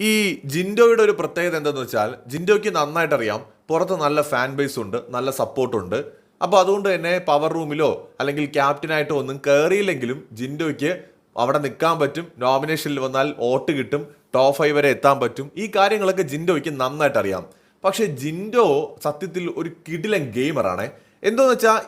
ഈ ജിൻഡോയുടെ ഒരു പ്രത്യേകത എന്തെന്ന് വെച്ചാൽ ജിൻഡോയ്ക്ക് നന്നായിട്ട് അറിയാം പുറത്ത് നല്ല ഫാൻ ബേസ് ഉണ്ട് നല്ല സപ്പോർട്ടുണ്ട് അപ്പോൾ അതുകൊണ്ട് തന്നെ പവർ റൂമിലോ അല്ലെങ്കിൽ ക്യാപ്റ്റനായിട്ടോ ഒന്നും കയറിയില്ലെങ്കിലും ജിൻഡോയ്ക്ക് അവിടെ നിൽക്കാൻ പറ്റും. നോമിനേഷനിൽ വന്നാൽ വോട്ട് കിട്ടും. ടോപ്പ് ഫൈവ് വരെ എത്താൻ പറ്റും. ഈ കാര്യങ്ങളൊക്കെ ജിൻഡോയ്ക്ക് നന്നായിട്ട് അറിയാം പക്ഷേ ജിൻഡോ സത്യത്തിൽ ഒരു കിടിലൻ ഗെയിമറാണ് എന്തോന്ന് വെച്ചാൽ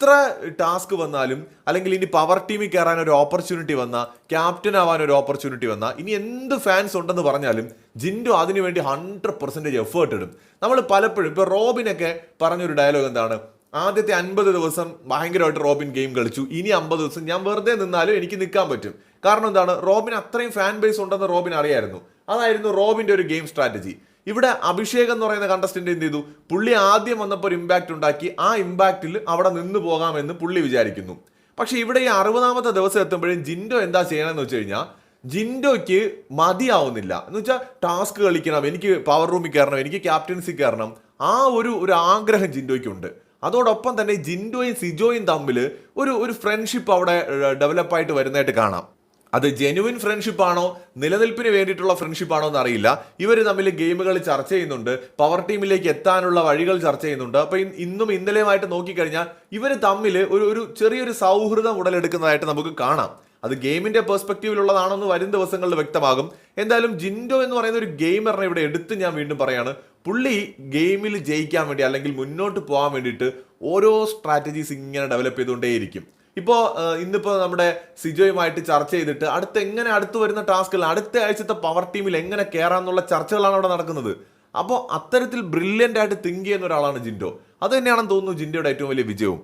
എത്ര ടാസ്ക് വന്നാലും അല്ലെങ്കിൽ ഇനി പവർ ടീമിൽ കയറാൻ ഒരു ഓപ്പർച്യൂണിറ്റി വന്ന ക്യാപ്റ്റൻ ആവാൻ ഒരു ഓപ്പർച്യൂണിറ്റി വന്ന ഇനി എന്ത് ഫാൻസ് ഉണ്ടെന്ന് പറഞ്ഞാലും ജിൻഡു അതിനുവേണ്ടി ഹൺഡ്രഡ് പെർസെന്റേജ് എഫേർട്ട് ഇടും. നമ്മൾ പലപ്പോഴും ഇപ്പോൾ റോബിനൊക്കെ പറഞ്ഞൊരു ഡയലോഗ് എന്താണ്? ആദ്യത്തെ അൻപത് ദിവസം ഭയങ്കരമായിട്ട് റോബിൻ ഗെയിം കളിച്ചു. ഇനി അമ്പത് ദിവസം ഞാൻ വെറുതെ നിന്നാലും എനിക്ക് നിൽക്കാൻ പറ്റും. കാരണം എന്താണ്? റോബിൻ അത്രയും ഫാൻ ബേസ് ഉണ്ടെന്ന് റോബിൻ അറിയായിരുന്നു. അതായിരുന്നു റോബിന്റെ ഒരു ഗെയിം സ്ട്രാറ്റജി ഇവിടെ അഭിഷേക് എന്ന് പറയുന്ന കണ്ടസ്റ്റന്റ് എന്ത് ചെയ്തു? പുള്ളി ആദ്യം വന്നപ്പോൾ ഒരു ഇമ്പാക്റ്റ് ഉണ്ടാക്കി. ആ ഇമ്പാക്റ്റിൽ അവിടെ നിന്ന് പോകാമെന്ന് പുള്ളി വിചാരിക്കുന്നു. പക്ഷെ ഇവിടെ ഈ അറുപതാമത്തെ ദിവസം എത്തുമ്പോഴും ജിൻഡോ എന്താ ചെയ്യണമെന്ന് വെച്ച് കഴിഞ്ഞാൽ ജിൻഡോയ്ക്ക് മതിയാവുന്നില്ല. എന്ന് വെച്ചാൽ ടാസ്ക് കളിക്കണം എനിക്ക് പവർ റൂമിൽ കയറണം എനിക്ക് ക്യാപ്റ്റൻസി കയറണം. ആ ഒരു ഒരു ആഗ്രഹം ജിൻഡോയ്ക്കുണ്ട്. അതോടൊപ്പം തന്നെ ജിൻഡോയും സിജോയും തമ്മിൽ ഒരു ഒരു ഫ്രണ്ട്ഷിപ്പ് അവിടെ ഡെവലപ്പായിട്ട് വരുന്നതായിട്ട് കാണാം. അത് ജെനുവിൻ ഫ്രണ്ട്ഷിപ്പ് ആണോ? നിലനിൽപ്പിന് വേണ്ടിയിട്ടുള്ള ഫ്രണ്ട്ഷിപ്പ് ആണോ എന്ന് അറിയില്ല ഇവർ തമ്മിൽ ഗെയിമുകൾ ചർച്ച ചെയ്യുന്നുണ്ട്. പവർ ടീമിലേക്ക് എത്താനുള്ള വഴികൾ ചർച്ച ചെയ്യുന്നുണ്ട്. അപ്പോൾ ഇന്നും ഇന്നലെയുമായിട്ട് നോക്കിക്കഴിഞ്ഞാൽ ഇവർ തമ്മിൽ ഒരു ഒരു ചെറിയൊരു സൗഹൃദം ഉടലെടുക്കുന്നതായിട്ട് നമുക്ക് കാണാം. അത് ഗെയിമിന്റെ പെർസ്പെക്റ്റീവിലുള്ളതാണെന്ന് വരും ദിവസങ്ങളിൽ വ്യക്തമാകും. എന്തായാലും ജിൻഡോ എന്ന് പറയുന്ന ഒരു ഗെയിമറിനെ ഇവിടെ എടുത്ത് ഞാൻ വീണ്ടും പറയാണ്. പുള്ളി ഗെയിമിൽ ജയിക്കാൻ വേണ്ടി അല്ലെങ്കിൽ മുന്നോട്ട് പോകാൻ വേണ്ടിയിട്ട് ഓരോ സ്ട്രാറ്റജീസ് ഇങ്ങനെ ഡെവലപ്പ് ചെയ്തുകൊണ്ടേയിരിക്കും. ഇപ്പോൾ ഇന്നിപ്പോൾ നമ്മുടെ സിജോയുമായിട്ട് ചർച്ച ചെയ്തിട്ട് അടുത്ത് എങ്ങനെ അടുത്ത് വരുന്ന ടാസ്കുകൾ അടുത്ത ആഴ്ചത്തെ പവർ ടീമിൽ എങ്ങനെ കയറാന്നുള്ള ചർച്ചകളാണ് അവിടെ നടക്കുന്നത്. അപ്പോൾ അത്തരത്തിൽ ബ്രില്യന്റ് ആയിട്ട് തിങ്ക് ചെയ്യുന്ന ഒരാളാണ് ജിൻഡോ. അത് തന്നെയാണെന്ന് തോന്നുന്നു ജിൻഡോയുടെ ഏറ്റവും വലിയ വിജയവും.